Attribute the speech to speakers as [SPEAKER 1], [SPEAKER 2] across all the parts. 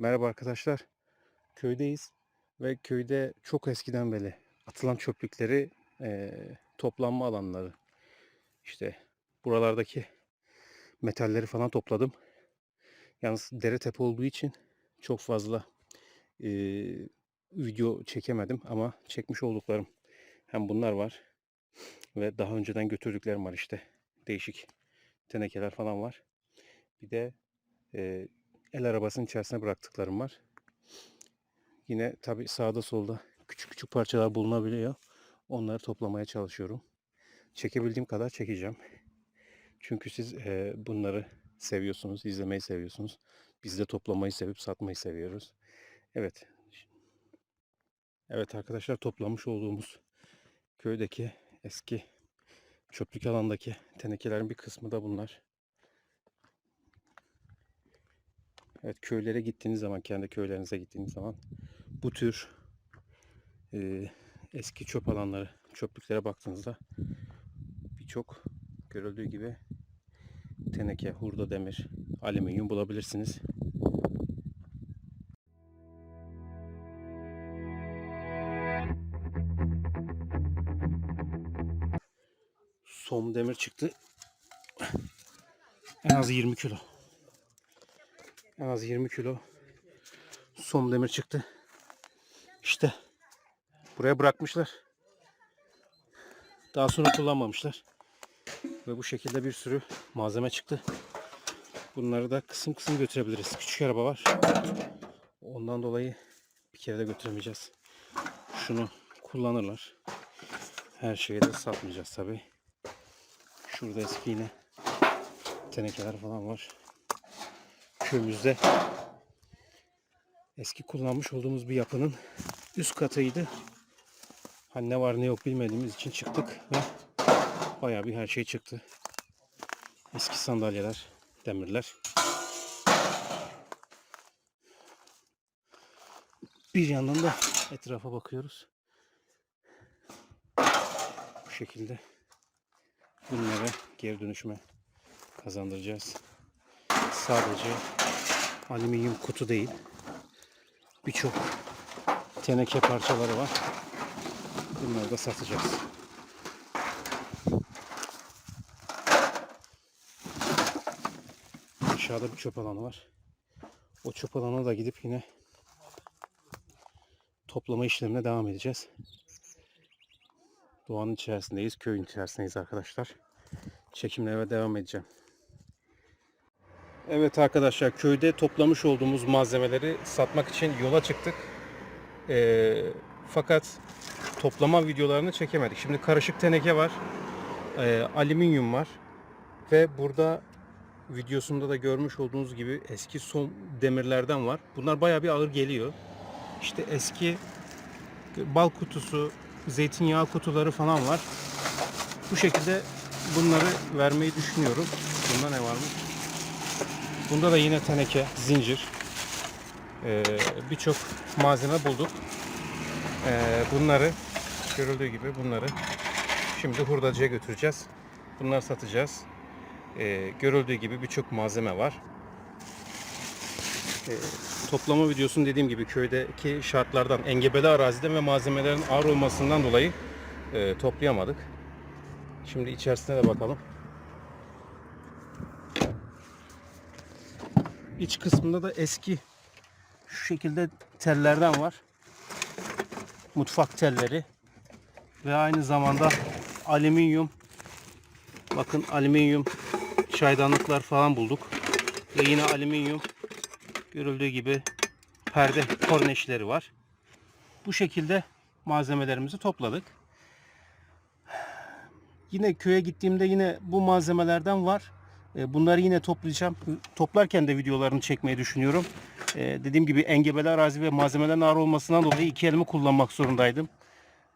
[SPEAKER 1] Merhaba arkadaşlar. Köydeyiz ve köyde çok eskiden beri atılan çöplükleri eee, toplanma alanları. İşte buralardaki metalleri falan topladım. Yalnız dere tepe olduğu için çok fazla eee, video çekemedim ama çekmiş olduklarım hem bunlar var ve daha önceden götürdüklerim var işte. Değişik tenekeler falan var. Bir de eee, el arabasının içerisine bıraktıklarım var. Yine tabi sağda solda küçük küçük parçalar bulunabiliyor. Onları toplamaya çalışıyorum. Çekebildiğim kadar çekeceğim. Çünkü siz eee, bunları seviyorsunuz, izlemeyi seviyorsunuz. Biz de toplamayı sevip satmayı seviyoruz. Evet. Evet arkadaşlar toplamış olduğumuz köydeki eski çöplük alandaki tenekelerin bir kısmı da bunlar. Evet köylere gittiğiniz zaman, kendi köylerinize gittiğiniz zaman bu tür e, eski çöp alanları, çöplüklere baktığınızda birçok görüldüğü gibi teneke, hurda demir, alüminyum bulabilirsiniz. Som demir çıktı. En az 20 kilo. En az 20 kilo som demir çıktı. İşte buraya bırakmışlar. Daha sonra kullanmamışlar. Ve bu şekilde bir sürü malzeme çıktı. Bunları da kısım kısım götürebiliriz. Küçük araba var. Ondan dolayı bir kere de götüremeyeceğiz. Şunu kullanırlar. Her şeyi de satmayacağız tabi. Şurada eski yine tenekeler falan var. Köyümüzde eski kullanmış olduğumuz bir yapının üst katıydı. Hani ne var ne yok bilmediğimiz için çıktık ve bayağı bir her şey çıktı. Eski sandalyeler, demirler. Bir yandan da etrafa bakıyoruz. Bu şekilde bunlara geri dönüşme kazandıracağız. Sadece alüminyum kutu değil. Birçok teneke parçaları var. Bunları da satacağız. Aşağıda bir çöp alanı var. O çöp alanına da gidip yine toplama işlemine devam edeceğiz. Doğanın içerisindeyiz, köyün içerisindeyiz arkadaşlar. Çekimlere devam edeceğim. Evet arkadaşlar köyde toplamış olduğumuz malzemeleri satmak için yola çıktık. Ee, fakat toplama videolarını çekemedik. Şimdi karışık teneke var. Ee, alüminyum var. Ve burada videosunda da görmüş olduğunuz gibi eski son demirlerden var. Bunlar bayağı bir ağır geliyor. İşte eski bal kutusu, zeytinyağı kutuları falan var. Bu şekilde bunları vermeyi düşünüyorum. Bunda ne varmış? Bunda da yine teneke, zincir, ee, birçok malzeme bulduk. Ee, bunları görüldüğü gibi bunları şimdi hurdacıya götüreceğiz. Bunları satacağız. Ee, görüldüğü gibi birçok malzeme var. Toplama videosunu dediğim gibi köydeki şartlardan, engebeli araziden ve malzemelerin ağır olmasından dolayı e, toplayamadık. Şimdi içerisine de bakalım. İç kısmında da eski şu şekilde tellerden var. Mutfak telleri ve aynı zamanda alüminyum bakın alüminyum çaydanlıklar falan bulduk. Ve yine alüminyum görüldüğü gibi perde korneşleri var. Bu şekilde malzemelerimizi topladık. Yine köye gittiğimde yine bu malzemelerden var. E, Bunları yine toplayacağım. Toplarken de videolarını çekmeyi düşünüyorum. E, dediğim gibi engebeli arazi ve malzemelerin ağır olmasından dolayı iki elimi kullanmak zorundaydım.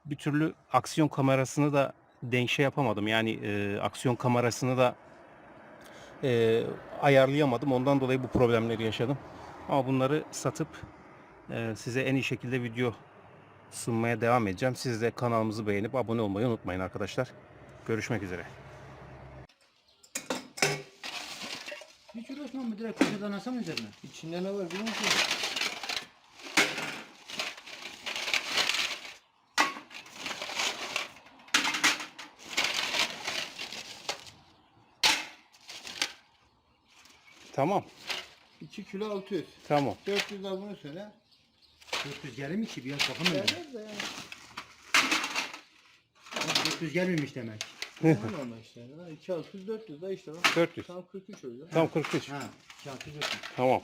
[SPEAKER 1] Bir türlü aksiyon kamerasını da denk şey yapamadım. Yani e, aksiyon kamerasını da e, ayarlayamadım. Ondan dolayı bu problemleri yaşadım. Ama bunları satıp e, size en iyi şekilde video sunmaya devam edeceğim. Siz de kanalımızı beğenip abone olmayı unutmayın arkadaşlar. Görüşmek üzere.
[SPEAKER 2] Hiç uğraşmam mı? Direkt köşeden asam üzerine.
[SPEAKER 3] İçinde ne var biliyor musun?
[SPEAKER 1] Tamam.
[SPEAKER 2] 2 kilo 600.
[SPEAKER 1] Tamam.
[SPEAKER 2] 400 daha bunu söyle.
[SPEAKER 3] 400 gelmiş ki bir yer bakamıyorum.
[SPEAKER 2] Gelmez de yani.
[SPEAKER 3] 400 gelmemiş demek.
[SPEAKER 2] Tamam ama işte. yani. 2 600 400 da işte. bak.
[SPEAKER 1] 400.
[SPEAKER 2] Tam 43 oluyor.
[SPEAKER 1] Tam 43.
[SPEAKER 3] Ha, 200 400.
[SPEAKER 1] Tamam.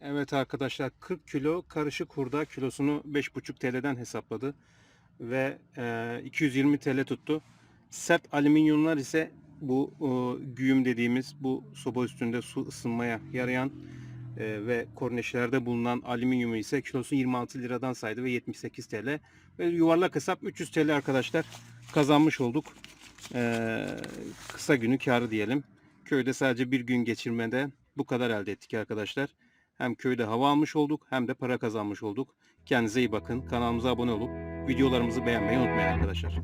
[SPEAKER 1] Evet arkadaşlar 40 kilo karışık hurda kilosunu 5,5 TL'den hesapladı. Ve e, 220 TL tuttu. Sert alüminyumlar ise bu e, güğüm dediğimiz bu soba üstünde su ısınmaya yarayan e, ve korneşlerde bulunan alüminyumu ise kilosu 26 liradan saydı ve 78 TL. Ve yuvarlak hesap 300 TL arkadaşlar kazanmış olduk. E, kısa günü karı diyelim. Köyde sadece bir gün geçirmede bu kadar elde ettik arkadaşlar. Hem köyde hava almış olduk hem de para kazanmış olduk. Kendinize iyi bakın. Kanalımıza abone olup videolarımızı beğenmeyi unutmayın arkadaşlar.